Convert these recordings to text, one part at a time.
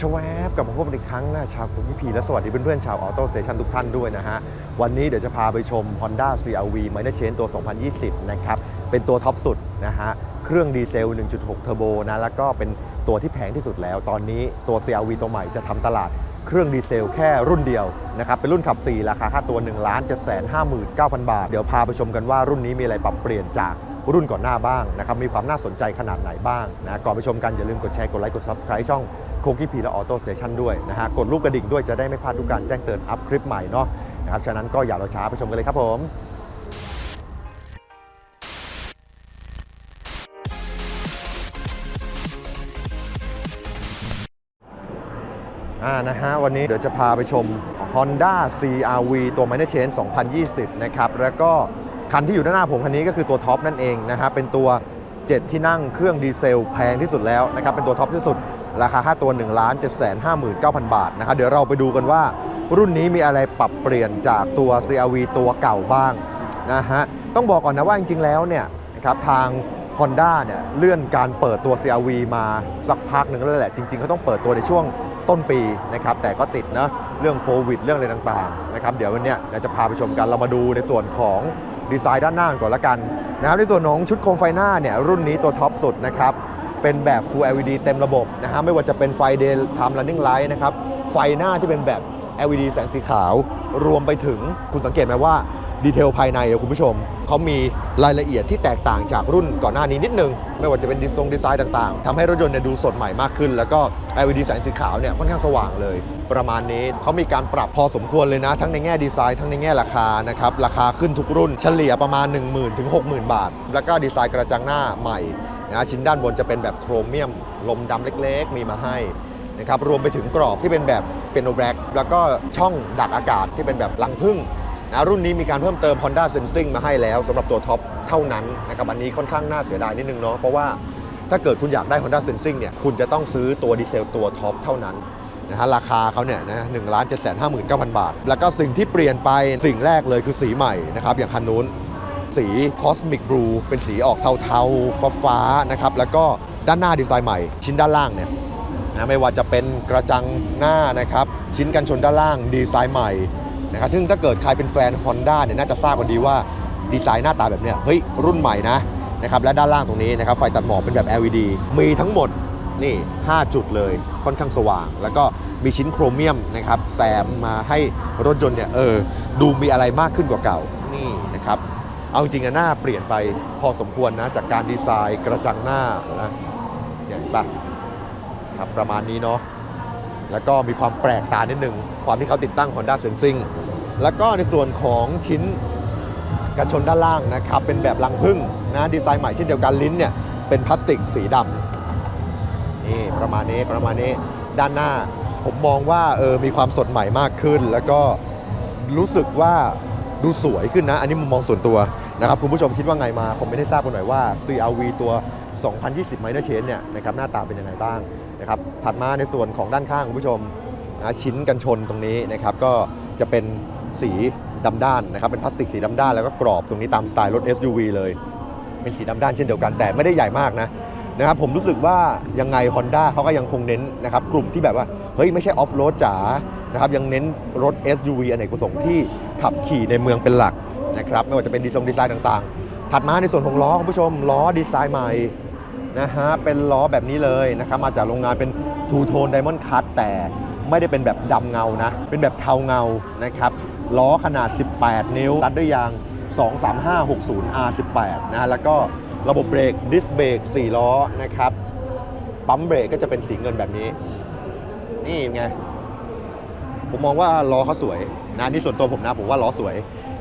ชวบกลับมาพบกันอีกครั้งนะชาวคุกพีและสวัสดีเพื่อนๆชาวออโต้สเตชันทุกท่านด้วยนะฮะ วันนี้เดี๋ยวจะพาไปชม Honda CRV Minor Change ตัว 2020 นะครับ เป็นตัวท็อปสุดนะฮะ เครื่องดีเซล 1.6 เทอร์โบนะ แล้วก็เป็นตัวที่แพงที่สุดแล้ว ตอนนี้ตัว CRV ตัวใหม่จะทำตลาดเครื่องดีเซลแค่รุ่นเดียวนะครับ เป็นรุ่นขับ 4 ราคาค่าตัว1 7 5 9 0 0 0 บาท เดี๋ยวพาไปชมกันว่ารุ่นนี้มีอะไรปรับเปลี่ยนจาก รุ่นก่อนหน้าบ้างนะครับมีความน่าสนใจขนาดไหนบ้างนะก่อนไปชมกันอย่าลืมกดแชร์กดไลค์กด Subscribe ช่องโคกี้พีและออโต้สเตชันด้วยนะฮะกดลูกกระดิ่งด้วยจะได้ไม่พลาดทุกการแจ้งเตือนอัพคลิปใหม่เนาะนะครับฉะนั้นก็อย่ารอช้าไปชมกันเลยครับผมอ่านะฮะวันนี้เดี๋ยวจะพาไปชม Honda CRV ตัว Minor Change 2020 นะครับ แล้วก็ คันที่อยู่ด้านหน้าผมคันนี้ก็คือตัวท็อปนั่นเองนะฮะเป็นตัว 7 ที่นั่งเครื่องดีเซลแพงที่สุดแล้วนะครับเป็นตัวท็อปที่สุด ราคาค่าตัว1 7 5 9 0 0 0 บาทนะครับเดี๋ยวเราไปดูกันว่า รุ่นนี้มีอะไรปรับเปลี่ยนจากตัว CRV ตัวเก่าบ้างนะฮะต้องบอกก่อนนะว่าจริงๆแล้วเนี่ยนะครับทาง Honda เนี่ยเลื่อนการเปิดตัว CRV มาสักพักหนึ่งแล้วแหละ จริงๆเขาต้องเปิดตัวในช่วงต้นปีนะครับแต่ก็ติดนะเรื่องโควิด เรื่องอะไรต่างๆนะครับเดี๋ยววันนี้เราจะพาไปชมกันเรามาดูในส่วนของ ดีไซน์ด้านหน้าก่อนละกันนะครับในส่วนของชุดโคมไฟหน้าเนี่ยรุ่นนี้ตัวท็อปสุดนะครับเป็นแบบ Full LED เต็มระบบนะฮะไม่ว่าจะเป็นไฟ Daytime Running Light นะครับไฟหน้าที่เป็นแบบ LED แสงสีขาว รวมไปถึงคุณสังเกตไหมว่า ดีเทลภายในคุณผู้ชม เขามีรายละเอียดที่แตกต่างจากรุ่นก่อนหน้านี้นิดนึง ไม่ว่าจะเป็นดีทรงดีไซน์ต่างๆทำให้รถยนต์เนี่ยดูสดใหม่มากขึ้น แล้วก็ LED แสงสีขาวเนี่ยค่อนข้างสว่างเลย ประมาณนี้เขามีการปรับพอสมควรเลยนะ ทั้งในแง่ดีไซน์ทั้งในแง่ราคานะครับราคาขึ้นทุกรุ่นเฉลี่ยประมาณ 1 0,000ถึง60,000 บาท แล้วก็ดีไซน์กระจังหน้าใหม่นะชิ้นด้านบนจะเป็นแบบโครเมียม ลมดำเล็ก ๆ มีมาให้นะครับรวมไปถึงกรอบที่เป็นแบบเป็นโนแบล็กแล้วก็ช่องดักอากาศที่เป็นแบบลังพึ่ง นะรุ่นนี้มีการเพิ่มเติม Honda Sensing มาให้แล้วสำหรับตัวท็อปเท่านั้นนะครับอันนี้ค่อนข้างน่าเสียดายนิดนึงเนาะเพราะว่าถ้าเกิดคุณอยากได้ Honda Sensing เนี่ยคุณจะต้องซื้อตัวดีเซลตัวท็อปเท่านั้นนะฮะราคาเขาเนี่ยนะหนึ่งล้านเจ็ดแสนห้าหมื่นเก้าพันบาท แล้วก็สิ่งที่เปลี่ยนไปสิ่งแรกเลยคือสีใหม่นะครับอย่างคันนู้นสี Cosmic Blue เป็นสีออกเทาๆ ฟ้าๆนะครับแล้วก็ด้านหน้าดีไซน์ใหม่ ชิ้นด้านล่างเนี่ยนะไม่ว่าจะเป็นกระจังหน้านะครับชิ้นกันชนด้านล่างดีไซน์ใหม่ นะครับซึ่งถ้าเกิดใครเป็นแฟน Honda เนี่ยน่าจะทราบกันดีว่าดีไซน์หน้าตาแบบเนี้ยเฮ้ยรุ่นใหม่นะนะครับและด้านล่างตรงนี้นะครับไฟตัดหมอกเป็นแบบ LED มีทั้งหมดนี่ 5 จุดเลยค่อนข้างสว่าง แล้วก็มีชิ้นโครเมียมนะครับแซมมาให้รถยนต์เนี่ยเออดูมีอะไรมากขึ้นกว่าเก่านี่นะครับเอาจริงอะหน้าเปลี่ยนไปพอสมควรนะจากการดีไซน์กระจังหน้านะอย่างปะครับประมาณนี้เนาะ แล้วก็มีความแปลกตานิดนึงความที่เขาติดตั้ง Honda Sensing แล้วก็ในส่วนของชิ้นกันชนด้านล่างนะครับเป็นแบบลังพึ่งนะดีไซน์ใหม่เช่นเดียวกันลิ้นเนี่ยเป็นพลาสติกสีดำนี่ประมาณนี้ประมาณนี้ด้านหน้าผมมองว่าเออมีความสดใหม่มากขึ้น แล้วก็รู้สึกว่าดูสวยขึ้นนะ อันนี้มุมมองส่วนตัวนะครับคุณผู้ชมคิดว่าไงมาผมไม่ได้ทราบกันหน่อยว่า CRV ตัว 2020 Minor Change เนี่ยนะครับหน้าตาเป็นยังไงบ้าง นะครับถัดมาในส่วนของด้านข้างคุณผู้ชมนะชิ้นกันชนตรงนี้นะครับก็จะเป็นสีดำด้านนะครับเป็นพลาสติกสีดำด้านแล้วก็กรอบตรงนี้ตามสไตล์รถ SUV เลยเป็นสีดำด้านเช่นเดียวกันแต่ไม่ได้ใหญ่มากนะนะครับผมรู้สึกว่ายังไง Honda เขาก็ยังคงเน้นนะครับกลุ่มที่แบบว่าเฮ้ยไม่ใช่ออฟโรดจ๋านะครับยังเน้นรถ SUV อเนกประสงค์ที่ขับขี่ในเมืองเป็นหลักนะครับไม่ว่าจะเป็นดีไซน์ดีไซน์ต่างๆ ถัดมาในส่วนของล้อคุณผู้ชมล้อดีไซน์ใหม่ นะฮะเป็นล้อแบบนี้เลยนะครับมาจากโรงงานเป็นทูโทนไดมอนด์คัตแต่ไม่ได้เป็นแบบดำเงานะ เป็นแบบเทาเงานะครับล้อขนาด 18 นิ้วรัดด้วยยาง 23560 R18 นะแล้วก็ระบบเบรกดิสเบรก4 ล้อนะครับปั๊มเบรกก็จะเป็นสีเงินแบบนี้ นี่ไง ผมมองว่าล้อเขาสวยนะนี่ส่วนตัวผมนะผมว่าล้อสวย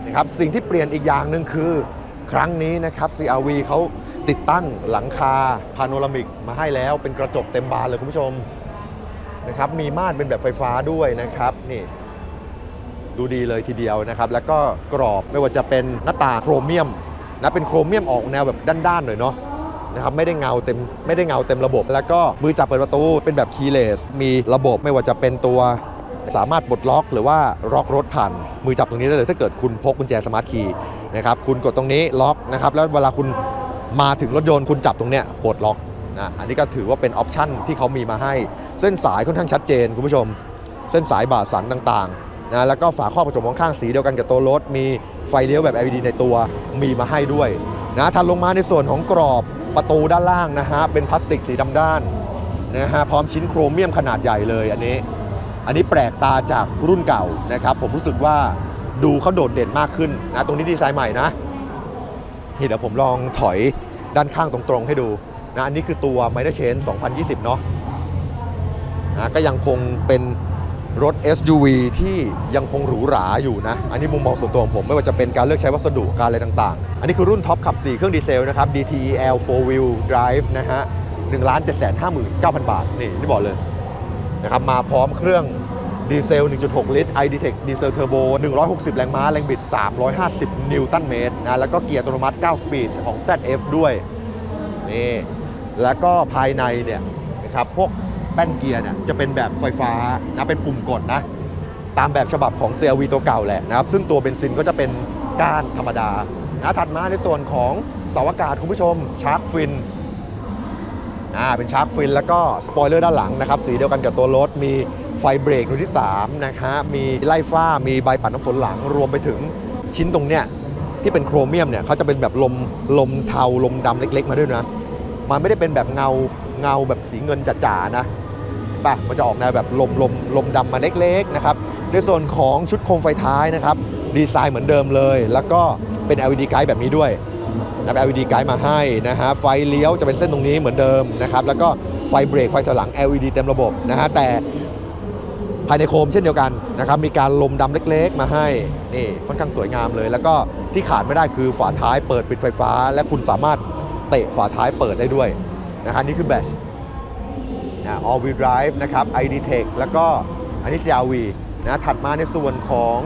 นะครับสิ่งที่เปลี่ยนอีกอย่างหนึ่งคือ ครั้งนี้นะครับ CRV เขา ติดตั้งหลังคาพาโนรามิกมาให้แล้วเป็นกระจกเต็มบานเลยคุณผู้ชมนะครับมีม่านเป็นแบบไฟฟ้าด้วยนะครับนี่ดูดีเลยทีเดียวนะครับ แล้วก็กรอบไม่ว่าจะเป็นหน้าตาโครเมียมนะเป็นโครเมียมออกแนวแบบด้านๆหน่อยเนาะนะครับไม่ได้เงาเต็มไม่ได้เงาเต็มระบบ แล้วก็มือจับเปิดประตูเป็นแบบคีย์เลสมีระบบไม่ว่าจะเป็นตัวสามารถปลดล็อกหรือว่าล็อกรถผ่านมือจับตรงนี้ได้เลย ถ้าเกิดคุณพกกุญแจสมาร์ทคีย์นะครับคุณกดตรงนี้ล็อกนะครับแล้วเวลาคุณ มาถึงรถยนต์คุณจับตรงเนี้ยปลดล็อกนะอันนี้ก็ถือว่าเป็นออปชั่นที่เขามีมาให้ เส้นสายค่อนข้างชัดเจนคุณผู้ชม เส้นสายบาดสันต่างๆนะแล้วก็ฝาครอบกระจกมองข้างสีเดียวกันกับตัวรถ มีไฟเลี้ยวแบบ LED ในตัวมีมาให้ด้วยนะถัดลงมาในส่วนของกรอบประตูด้านล่างนะฮะเป็นพลาสติกสีดำด้านนะฮะพร้อมชิ้นโครเมียมขนาดใหญ่เลยอันนี้ อันนี้แปลกตาจากรุ่นเก่านะครับผมรู้สึกว่าดูเขาโดดเด่นมากขึ้นนะตรงนี้ดีไซน์ใหม่นะ นี่เดี๋ยวผมลองถอยด้านข้างตรงๆให้ดูนะอันนี้คือตัว m i d a c h a n 2020 เนาะนะก็ยังคงเป็นรถ SUV ที่ยังคงหรูหราอยู่นะ อันนี้มุมมองส่วนตัวของผมไม่ว่าจะเป็นการเลือกใช้วัสดุการอะไรต่างๆ อันนี้คือรุ่นท็อปขับ 4 เครื่องดีเซลนะครับ DTEL 4 wheel drive นะฮะ1 7 5 9 0 0 0 บาท นี่ที่บอกเลยนะครับมาพร้อมเครื่อง ดีเซล 1.6 ลิตร iD-Tech ดีเซลเทอร์โบ 160 แรงม้า แรงบิด 350 นิวตันเมตรนะแล้วก็เกียร์อัตโนมัติ 9 สปีดของ ZF ด้วย นี่ แล้วก็ภายในเนี่ยนะครับพวกแป้นเกียร์เนี่ยจะเป็นแบบไฟฟ้านะเป็นปุ่มกดนะ ตามแบบฉบับของ CRV ตัวเก่าแหละนะครับ ซึ่งตัวเบนซินก็จะเป็นก้านธรรมดานะถัดมาในส่วนของเสาอากาศคุณผู้ชมชาร์กฟินอ่าเป็นชาร์กฟินแล้วก็สปอยเลอร์ด้านหลังนะครับ สีเดียวกันกับตัวรถมี ไฟเบรกดวงที่ 3 นะฮะมีไล่ฟ้ามีใบปัดน้ำฝนหลังรวมไปถึงชิ้นตรงเนี้ยที่เป็นโครเมียมเนี่ยเขาจะเป็นแบบลมลมเทาลมดำเล็ก ๆ มาด้วยนะ มันไม่ได้เป็นแบบเงาเงาแบบสีเงินจ๋าๆนะป่ะมันจะออกแนวแบบลมลมลมดำมาเล็กๆนะครับในส่วนของชุดโคมไฟท้ายนะครับดีไซน์เหมือนเดิมเลย แล้วก็เป็น LED ไกด์แบบนี้ด้วยนับ LED ไกด์มาให้นะฮะไฟเลี้ยวจะเป็นเส้นตรงนี้เหมือนเดิมนะครับแล้วก็ไฟเบรกไฟถอยหลัง LED เต็มระบบนะฮะแต่ ภายในโคมเช่นเดียวกันนะครับมีการลมดำเล็ก ๆ มาให้นี่ค่อนข้างสวยงามเลย แล้วก็ที่ขาดไม่ได้คือฝาท้ายเปิดปิดไฟฟ้า และคุณสามารถเตะฝาท้ายเปิดได้ด้วยนะฮะนี่คือแบชนะ all wheel drive นะครับ ID Tech แล้วก็อันนี้ CRV นะถัดมาในส่วนของ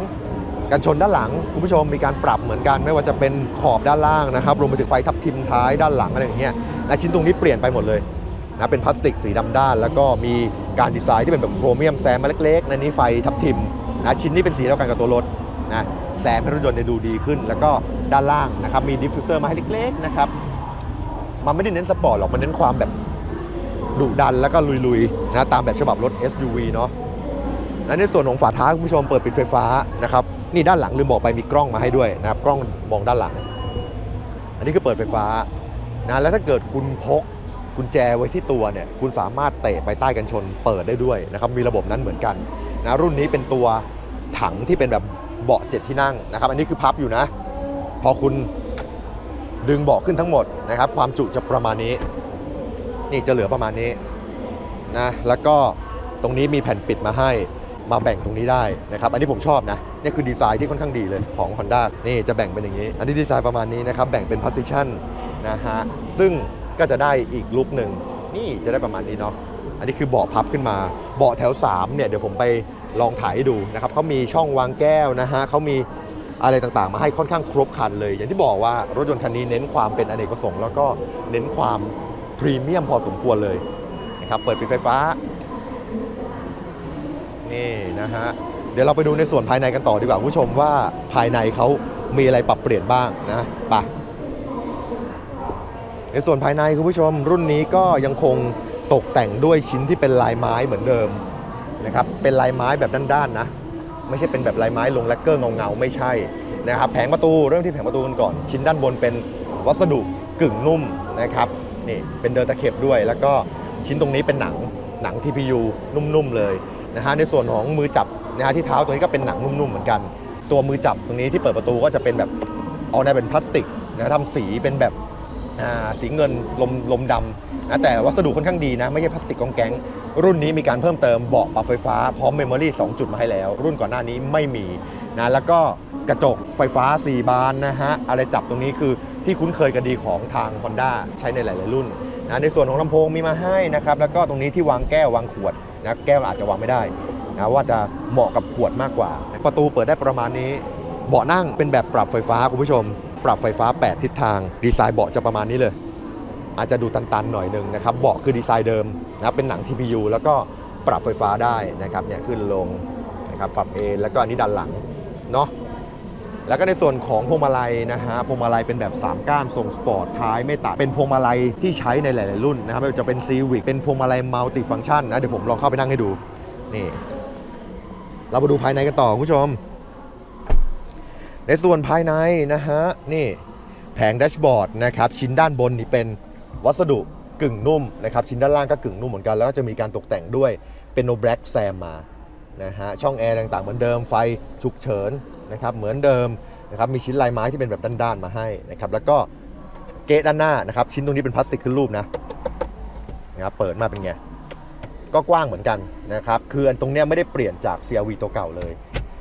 กันชนด้านหลังคุณผู้ชมมีการปรับเหมือนกัน ไม่ว่าจะเป็นขอบด้านล่างนะครับรวมไปถึงไฟทับทิมท้ายด้านหลังอะไรอย่างเงี้ยนะชิ้นตรงนี้เปลี่ยนไปหมดเลย นะเป็นพลาสติกสีดำด้าน แล้วก็มีการดีไซน์ที่เป็นแบบโครเมียมแซมมาเล็กๆในนี้ไฟทับทิมนะชิ้นนี้เป็นสีเดียวกันกับตัวรถนะแซมให้รถยนต์ดูดีขึ้น แล้วก็ด้านล่างนะครับมีดิฟฟิวเซอร์มาให้เล็กๆนะครับมันไม่ได้เน้นสปอร์ตหรอกมันเน้นความแบบดุดันแล้วก็ลุยๆนะตามแบบฉบับรถ SUV เนาะและในส่วนของฝาท้ายคุณผู้ชมเปิดปิดไฟฟ้านะครับนี่ด้านหลังลืมบอกไปมีกล้องมาให้ด้วยนะครับกล้องมองด้านหลัง อันนี้คือเปิดไฟฟ้านะแล้วถ้าเกิดคุณพก กุญแจไว้ที่ตัวเนี่ยคุณสามารถเตะไปใต้กันชนเปิดได้ด้วยนะครับมีระบบนั้นเหมือนกันนะรุ่นนี้เป็นตัวถังที่เป็นแบบเบาะเจ็ดที่นั่งนะครับ อันนี้คือพับอยู่นะ พอคุณดึงเบาะขึ้นทั้งหมดนะครับ ความจุจะประมาณนี้ นี่จะเหลือประมาณนี้นะแล้วก็ตรงนี้มีแผ่นปิดมาให้มาแบ่งตรงนี้ได้นะครับ อันนี้ผมชอบนะ นี่คือดีไซน์ที่ค่อนข้างดีเลยของ Honda นี่จะแบ่งเป็นอย่างนี้ อันนี้ดีไซน์ประมาณนี้นะครับ แบ่งเป็น position นะฮะ ซึ่ง ก็จะได้อีกลุกหนึ่งนี่จะได้ประมาณนี้เนาะอันนี้คือเบาะพับขึ้นมา เบาะแถว3เนี่ยเดี๋ยวผมไปลองถ่ายให้ดูนะครับเขามีช่องวางแก้วนะฮะเขามีอะไรต่างๆ มาให้ค่อนข้างครบครันเลย อย่างที่บอกว่ารถยนต์คันนี้เน้นความเป็นอเนกประสงค์แล้วก็เน้นความพรีเมียมพอสมควรเลยนะครับเปิดปิดไฟฟ้านี่นะฮะเดี๋ยวเราไปดูในส่วนภายในกันต่อดีกว่าคุณผู้ชมว่าภายในเขามีอะไรปรับเปลี่ยนบ้างนะไป ในส่วนภายในคุณผู้ชมรุ่นนี้ก็ยังคงตกแต่งด้วยชิ้นที่เป็นลายไม้เหมือนเดิมนะครับเป็นลายไม้แบบด้านๆนะ ไม่ใช่เป็นแบบลายไม้ลงแลกเกอร์เงาๆไม่ใช่นะครับแผงประตูเริ่มที่แผงประตูกันก่อน ชิ้นด้านบนเป็นวัสดุกึ่งนุ่มนะครับนี่เป็นเดินตะเข็บด้วย แล้วก็ชิ้นตรงนี้เป็นหนังหนัง TPU นุ่มๆเลยนะฮะในส่วนของมือจับนะฮะที่เท้าตรงนี้ก็เป็นหนังนุ่มๆเหมือนกัน ตัวมือจับตรงนี้ที่เปิดประตูก็จะเป็นแบบออกแนเป็นพลาสติกนะทำสีเป็นแบบ สีเงินลมลมดำนะแต่วัสดุค่อนข้างดีนะ ไม่ใช่พลาสติกกองแก๊ง รุ่นนี้มีการเพิ่มเติมเบาะปรับไฟฟ้า พร้อมเมมโมรี่2จุดมาให้แล้ว รุ่นก่อนหน้านี้ไม่มีนะแล้วก็กระจกไฟฟ้า 4 บานนะฮะ อะไรจับตรงนี้คือที่คุ้นเคยกันดีของทาง Honda ใช้ในหลาย ๆ รุ่นนะในส่วนของลำโพงมีมาให้นะครับ แล้วก็ตรงนี้ที่วางแก้ววางขวดนะแก้วอาจจะวางไม่ได้นะว่าจะเหมาะกับขวดมากกว่า ประตูเปิดได้ประมาณนี้ เบาะนั่งเป็นแบบปรับไฟฟ้าคุณผู้ชม ปรับไฟฟ้า 8 ทิศทาง ดีไซน์เบาะจะประมาณนี้เลย อาจจะดูตันๆหน่อยหนึ่งนะครับเบาะคือดีไซน์เดิมนะครับเป็นหนัง TPU แล้วก็ปรับไฟฟ้าได้นะครับเนี่ยขึ้นลงนะครับปรับเอนแล้วก็อันนี้ดันหลังเนาะแล้วก็ในส่วนของพวงมาลัยนะฮะพวงมาลัยเป็นแบบ 3 ก้านทรงสปอร์ตท้ายไม่ตัดเป็นพวงมาลัยที่ใช้ในหลาย ๆ รุ่นนะครับไม่ว่าจะเป็นซีวิกเป็นพวงมาลัยมัลติฟัง c t ชันนะเดี๋ยวผมลองเข้าไปนั่งให้ดูนี่เรามาดูภายในกันต่อคุณผู้ชม ในส่วนภายในนะฮะนี่แผงแดชบอร์ดนะครับชิ้นด้านบนนี่เป็นวัสดุกึ่งนุ่มนะครับชิ้นด้านล่างก็กึ่งนุ่มเหมือนกันแล้วก็จะมีการตกแต่งด้วยเป็นโนแบล็กแซมมานะฮะช่องแอร์ต่างๆเหมือนเดิมไฟฉุกเฉินนะครับเหมือนเดิมนะครับมีชิ้นลายไม้ที่เป็นแบบด้านๆมาให้นะครับแล้วก็เกะด้านหน้านะครับชิ้นตรงนี้เป็นพลาสติกขึ้นรูปนะนะครับเปิดมาเป็นไงก็กว้างเหมือนกันนะครับคืออันตรงเนี้ยไม่ได้เปลี่ยนจาก CRV ตัวเก่าเลย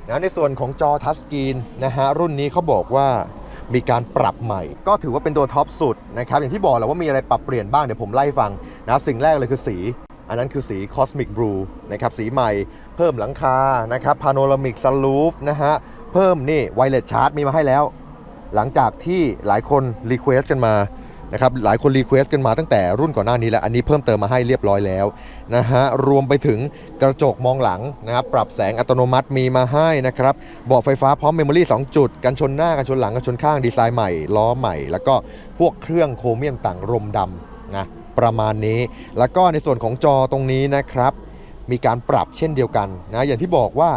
นะในส่วนของจอทัชสกรีนนะฮะรุ่นนี้เขาบอกว่ามีการปรับใหม่ ก็ถือว่าเป็นตัวท็อปสุดนะครับอย่างที่บอกและว่ามีอะไรปรับเปลี่ยนบ้างเดี๋ยวผมไล่ฟังนะสิ่งแรกเลยคือสี อันนั้นคือสี Cosmic Blue นะครับสีใหม่เพิ่มหลังคานะครับ Panoramic Sunroof นะฮะเพิ่มนี่ไวเลสชาร์จมีมาให้แล้ว หลังจากที่หลายคนรีเควสกันมา นะครับหลายคนรีเควสกันมาตั้งแต่รุ่นก่อนหน้านี้แล้วอันนี้เพิ่มเติมมาให้เรียบร้อยแล้วนะฮะรวมไปถึงกระจกมองหลังนะครับปรับแสงอัตโนมัติมีมาให้นะครับเบาะไฟฟ้าพร้อมเมมโมรี่2จุด กันชนหน้ากันชนหลังกันชนข้างดีไซน์ใหม่ล้อใหม่ แล้วก็พวกเครื่องโครเมียมต่างรมดำนะประมาณนี้ แล้วก็ในส่วนของจอตรงนี้นะครับ มีการปรับเช่นเดียวกันนะอย่างที่บอกว่า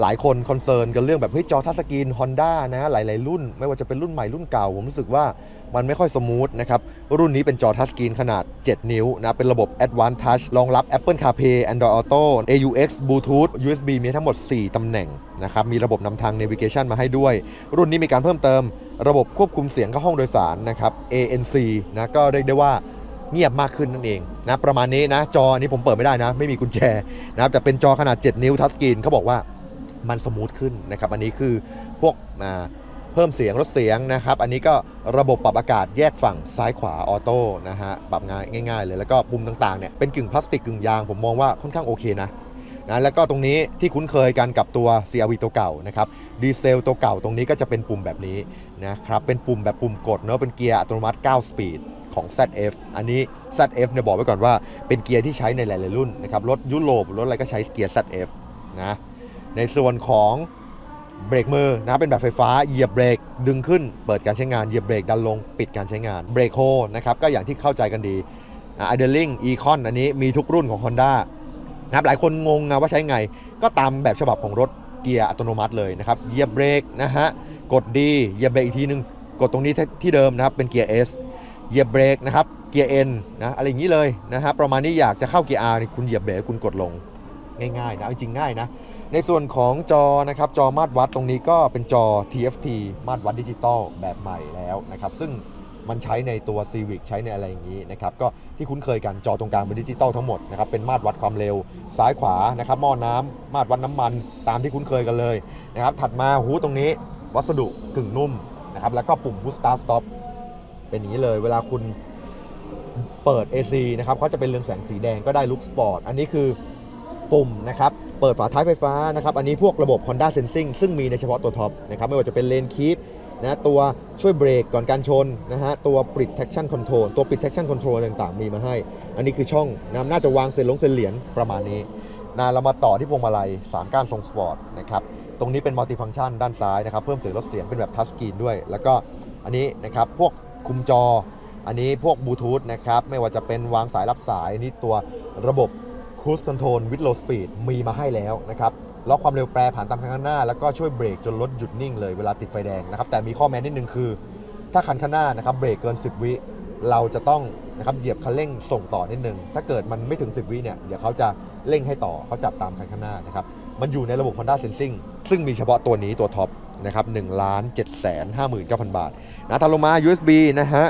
หลายคนคอนเซิร์นกันเรื่องแบบเฮ้ยจอทัชสกรีน Honda นะหลาย ๆ รุ่น ไม่ว่าจะเป็นรุ่นใหม่รุ่นเก่า ผมรู้สึกว่ามันไม่ค่อยสมูทนะครับ รุ่นนี้เป็นจอทัชสกรีนขนาด 7 นิ้วนะเป็นระบบ Advanced Touch รองรับ Apple CarPlay Android Auto AUX Bluetooth USB มีทั้งหมด 4 ตำแหน่งนะครับมีระบบนำทาง Navigation มาให้ด้วย รุ่นนี้มีการเพิ่มเติม ระบบควบคุมเสียงเข้าห้องโดยสารนะครับ ANC นะก็เรียกได้ว่าเงียบมากขึ้นนั่นเองนะประมาณนี้นะจออันนี้ผมเปิดไม่ได้นะ ไม่มีกุญแจนะครับแต่เป็นจอขนาด 7 นิ้วทัชสกรีนเขาบอกว่า มันสมูทขึ้นนะครับ อันนี้คือพวกอ่าเพิ่มเสียงลดเสียงนะครับ อันนี้ก็ระบบปรับอากาศแยกฝั่งซ้ายขวาออโต้นะฮะปรับง่ายง่าย ๆ เลยแล้วก็ปุ่มต่างๆเนี่ยเป็นกึ่งพลาสติกกึ่งยาง ผมมองว่าค่อนข้างโอเคนะนะแล้วก็ตรงนี้ที่คุ้นเคยกันกับตัว CRV ตัวเก่านะครับดีเซลตัวเก่าตรงนี้ก็จะเป็นปุ่มแบบนี้นะครับเป็นปุ่มแบบปุ่มกดเนาะเป็นเกียร์อัตโนมัติ 9 สปีดของ ZF อันนี้ ZF เนี่ยบอกไว้ก่อนว่าเป็นเกียร์ที่ใช้ในหลายๆรุ่นนะครับรถยุโรปรถอะไรก็ใช้เกียร์ ZF นะ ในส่วนของเบรกมือนะเป็นแบบไฟฟ้าเหยียบเบรกดึงขึ้นเปิดการใช้งานเหยียบเบรกดันลงปิดการใช้งานเบรกโฮนะครับก็อย่างที่เข้าใจกันดีไอเดลลิงอีคอนอันนี้มีทุกรุ่นของ Honda นะครับหลายคนงงนะว่าใช้ไง ก็ตามแบบฉบับของรถเกียร์อัตโนมัติเลยนะครับเหยียบเบรกนะฮะกดดีเหยียบเบรกอีกทีนึงกดตรงนี้ที่เดิมนะครับเป็นเกียร์ S เหยียบเบรกนะครับเกียร์ N นะอะไรอย่างนี้เลยนะฮะประมาณนี้อยากจะเข้าเกียร์ R คุณเหยียบเบรกคุณกดลงง่ายๆนะจริงง่ายนะ ในส่วนของจอนะครับจอมาตรวัดตรงนี้ก็เป็นจอ TFT มาตรวัดดิจิตอลแบบใหม่แล้วนะครับซึ่งมันใช้ในตัว Civic ใช้ในอะไรอย่างนี้นะครับก็ที่คุ้นเคยกันจอตรงกลางเป็นดิจิตอลทั้งหมดนะครับเป็นมาตรวัดความเร็วซ้ายขวานะครับหม้อน้ำมาตรวัดน้ำมันตามที่คุ้นเคยกันเลยนะครับถัดมาหูตรงนี้วัสดุกึ่งนุ่มนะครับแล้วก็ปุ่ม Push Start Stop เป็นอย่างนี้เลย เวลาคุณเปิด AC นะครับเขาจะเป็นเรืองแสงสีแดงก็ได้ลุคสปอร์ตอันนี้คือ ปุ่มนะครับ เปิดฝาท้ายไฟฟ้านะครับ อันนี้พวกระบบ Honda Sensing ซึ่งมีในเฉพาะตัวท็อปนะครับ ไม่ว่าจะเป็นเลนคีปนะตัวช่วยเบรกก่อนการชนนะฮะตัวปิด traction control ตัวปิด traction control ต่างๆ มีมาให้ อันนี้คือช่องนะน่าจะวางเส้นลงเส้นเหรียญประมาณนี้นะเรามาต่อที่พวงมาลัย3ก้านทรงสปอร์ตนะครับตรงนี้เป็นมัลติฟัง c t ชันด้านซ้ายนะครับ เพิ่มเสียงลดเสียงเป็นแบบทัชสกรีนด้วย แล้วก็อันนี้นะครับพวกคุมจอ อันนี้พวกบลูทูธนะครับ ไม่ว่าจะเป็นวางสายรับสายอันนี้ตัวระบบ Cruise Control with Low Speed มีมาให้แล้วนะครับล็อกความเร็วแปรผ่านตามคันข้างหน้า แล้วก็ช่วยเบรกจนรถหยุดนิ่งเลยเวลาติดไฟแดงนะครับแต่มีข้อแม้นิดนึงคือ ถ้าคันข้างหน้านะครับเบรกเกิน 10 วิ เราจะต้องนะครับเหยียบคันเร่งส่งต่อนิดนึง ถ้าเกิดมันไม่ถึง 10 วิเนี่ยเดี๋ยวเขาจะเร่งให้ต่อเขาจับตามคันข้างหน้านะครับมันอยู่ในระบบ Honda Sensing ซึ่งมีเฉพาะตัวนี้ตัวท็อปนะครับ1ล้าน7แสน59,000บาทนะถัดลงมา USB นะฮะ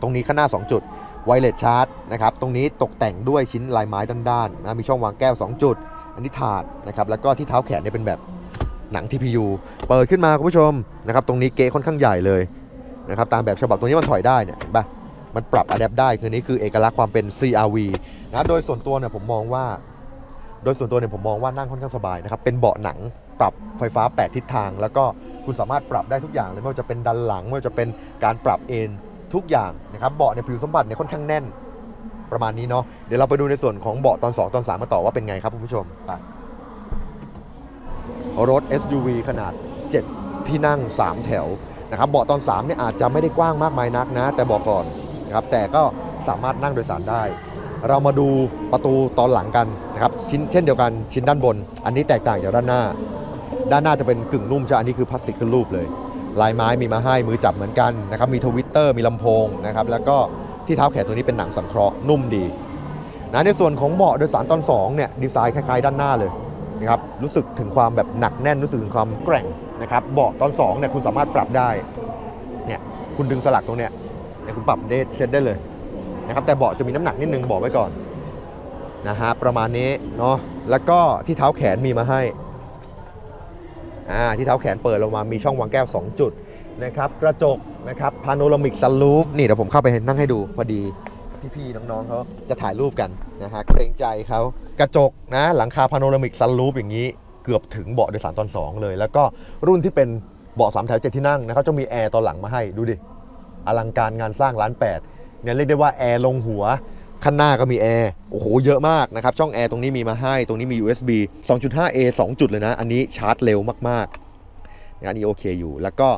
ตรงนี้ข้างหน้า 2 จุด ไวเลสชาร์จนะครับตรงนี้ตกแต่งด้วยชิ้นลายไม้ด้านๆนะมีช่องวางแก้ว 2 จุด อันนี้ถาดนะครับแล้วก็ที่เท้าแขนเนี่ยเป็นแบบหนัง TPU เปิดขึ้นมาคุณผู้ชมนะครับตรงนี้เกะค่อนข้างใหญ่เลยนะครับตามแบบฉบับตรงนี้มันถอยได้เนี่ยเห็นปะมันปรับอะแดปได้คือนี้คือเอกลักษณ์ความเป็น CRV นะโดยส่วนตัวเนี่ยผมมองว่า โดยส่วนตัวเนี่ยผมมองว่านั่งค่อนข้างสบายนะครับเป็นเบาะหนังปรับไฟฟ้า 8 ทิศทาง แล้วก็คุณสามารถปรับได้ทุกอย่างเลยไม่ว่าจะเป็นดันหลังไม่ว่าจะเป็นการปรับเอน ทุกอย่างนะครับเบาะเนี่ยผิวสัมผัสเนี่ยค่อนข้างแน่นประมาณนี้เนาะเดี๋ยวเราไปดูในส่วนของเบาะตอน 2 ตอน 3 มาต่อว่าเป็นไงครับคุณผู้ชมไปรถ SUV ขนาด 7 ที่นั่ง 3 แถวนะครับเบาะตอน3เนี่ยอาจจะไม่ได้กว้างมากมายนักนะ แต่บอกก่อนนะครับแต่ก็สามารถนั่งโดยสารได้ เรามาดูประตูตอนหลังกันนะครับชิ้นเช่นเดียวกันชิ้นด้านบน อันนี้แตกต่างจากด้านหน้า ด้านหน้าจะเป็นกึ่งนุ่มใช่อันนี้คือพลาสติกขึ้นรูปเลย ลายไม้มีมาให้มือจับเหมือนกันนะครับมีทวิตเตอร์มีลำโพงนะครับแล้วก็ที่เท้าแขนตัวนี้เป็นหนังสังเคราะห์นุ่มดีนะในส่วนของเบาะโดยสารตอน2เนี่ยดีไซน์คล้ายๆด้านหน้าเลยนะครับรู้สึกถึงความแบบหนักแน่นรู้สึกถึงความแกร่งนะครับเบาะตอน2เนี่ยคุณสามารถปรับได้เนี่ยคุณดึงสลักตรงเนี้ยเนี่ยคุณปรับเดทเซตได้เลยนะครับแต่เบาะจะมีน้ำหนักนิดนึงบอกไว้ก่อนนะฮะประมาณนี้เนาะแล้วก็ที่เท้าแขนมีมาให้ ที่เท้าแขนเปิดลงมามีช่องวางแก้ว 2 จุดนะครับกระจกนะครับพาโนรามิกซันรูฟนี่เดี๋ยวผมเข้าไปนั่งให้ดูพอดีพี่ๆน้องๆเขาจะถ่ายรูปกันนะฮะเกรงใจเขากระจกนะหลังคาพาโนรามิกซันรูฟอย่างนี้เกือบถึงเบาะโดยสารตอน 2 เลย แล้วก็รุ่นที่เป็นเบาะสามแถวเจ็ดที่นั่งนะเขาจะมีแอร์ตอนหลังมาให้ดูดิอลังการงานสร้างล้านแปดเนี่ยเรียกได้ว่าแอร์ลงหัว ข้างหน้าก็มีแอร์โอ้โหเยอะมากนะครับช่องแอร์ตรงนี้มีมาให้ตรงนี้มี USB 2.5A 2 จุดเลยนะ อันนี้ชาร์จเร็วมากๆนะอันนี้โอเคอยู่ แล้วก็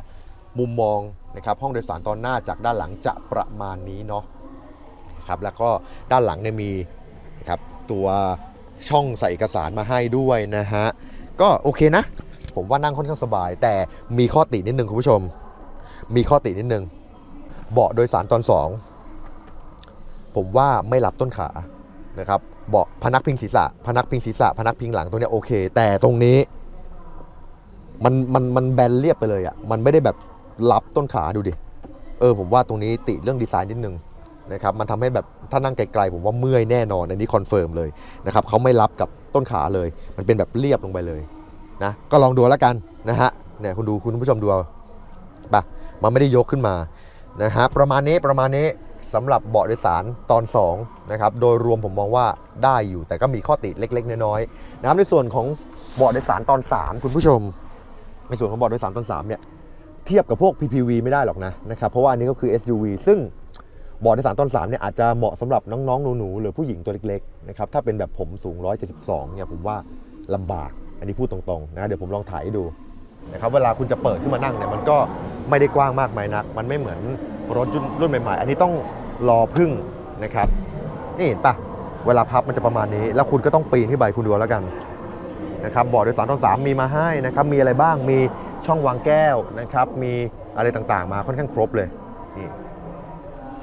มุมมองนะครับห้องโดยสารตอนหน้าจากด้านหลังจะประมาณนี้เนาะครับแล้วก็ด้านหลังเนี่ยมีนะครับตัวช่องใส่เอกสารมาให้ด้วยนะฮะก็โอเคนะ ผมว่านั่งค่อนข้างสบาย แต่มีข้อตินิดนึงคุณผู้ชม มีข้อตินิดนึงเบาะโดยสารตอน2 ผมว่าไม่รับต้นขานะครับเบาะพนักพิงศีรษะ พนักพิงศีรษะ พนักพิงหลังตรงเนี้ยโอเค แต่ตรงนี้มันมันมันแบนเรียบไปเลยอะ่ะมันไม่ได้แบบรับต้นขาดูดิเออผมว่าตรงนี้ติเรื่องดีไซน์นิดนึงนะครับมันทำให้แบบถ้านั่งไกลๆผมว่าเมื่อยแน่นอนอันนี้คอนเฟิร์มเลยนะครับเขาไม่รับกับต้นขาเลย มันเป็นแบบเรียบลงไปเลยนะก็ลองดูแล้วกันนะฮะเนี่ยคุณดูคุณผู้ชมดูเอาปะมันไม่ได้ยกขึ้นมานะฮะประมาณนี้ประมาณนี้ สำหรับเบาะโดยสารตอน2นะครับโดยรวมผมมองว่าได้อยู่แต่ก็มีข้อติเล็ก ๆ น้อยๆนะครับในส่วนของเบาะโดยสารตอน 3 คุณผู้ชม ในส่วนของเบาะโดยสารตอน3เนี่ยเทียบกับพวก PPV ไม่ได้หรอกนะนะครับเพราะว่าอันนี้ก็คือ SUV ซึ่งเบาะโดยสารตอน3เนี่ยอาจจะเหมาะสำหรับน้องๆหนูๆหรือผู้หญิงตัวเล็กๆนะครับถ้าเป็นแบบผมสูง 172เนี่ยผมว่าลำบากอันนี้พูดตรงๆนะเดี๋ยวผมลองถ่ายให้ดูนะครับเวลาคุณจะเปิดขึ้นมานั่งเนี่ยมันก็ไม่ได้กว้างมากมายนัก มันไม่เหมือน รถรุ่นใหม่ๆ อันนี้ต้องรอพึ่งนะครับ นี่เห็นปะเวลาพับมันจะประมาณนี้ แล้วคุณก็ต้องปีนขึ้นไปคุณดูแล้วกันนะครับเบาะโดยสารตอนสามมีมาให้นะครับ มีอะไรบ้างมีช่องวางแก้วนะครับ มีอะไรต่างๆ มาค่อนข้างครบเลยนี่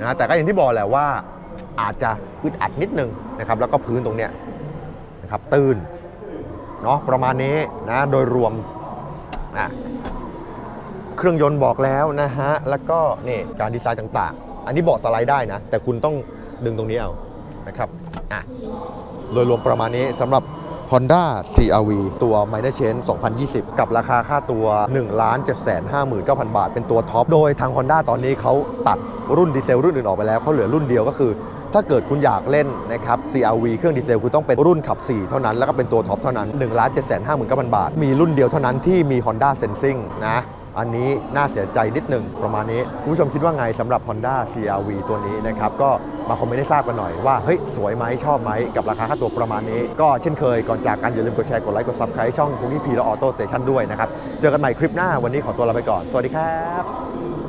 นะแต่ก็อย่างที่บอกแหละว่าอาจจะอึดอัดนิดนึงนะครับ แล้วก็พื้นตรงเนี้ยนะครับ ตื้นเนาะประมาณนี้นะโดยรวมอะ เครื่องยนต์บอกแล้วนะฮะ แล้วก็นี่การดีไซน์ต่างๆ อันนี้เบาะสไลด์ได้นะ แต่คุณต้องดึงตรงนี้เอานะครับอะโดยรวมประมาณนี้สำหรับ Honda CRV ตัว Minor Change 2020 กับราคาค่าตัว 1 7 5 9 0 0 0 บาท เป็นตัวท็อป โดยทาง Honda ตอนนี้เขาตัดรุ่นดีเซลรุ่นอื่นออกไปแล้ว เขาเหลือรุ่นเดียวก็คือ ถ้าเกิดคุณอยากเล่นนะครับ CRV เครื่องดีเซลคุณต้องเป็นรุ่นขับ 4 เท่านั้น แล้วก็เป็นตัวท็อปเท่านั้น 1 7 5 9 0 0 0 บาท มีรุ่นเดียวเท่านั้นที่มี Honda Sensing นะ อันนี้น่าเสียใจนิดหนึ่งประมาณนี้ คุณผู้ชมคิดว่าไงสำหรับ Honda CRV ตัวนี้นะครับ ก็มาคอมเมนต์ให้ทราบกันหน่อยว่า เฮ้ย สวยไหมชอบไหมกับราคาค่าตัวประมาณนี้ ก็เช่นเคยก่อนจากกันอย่าลืมกดแชร์ กดไลค์ กดซับสไคร b ์ช่องคุกกี้พีและออโต้สเตชันด้วยนะครับ เจอกันใหม่คลิปหน้าวันนี้ขอตัวลาไปก่อน สวัสดีครับ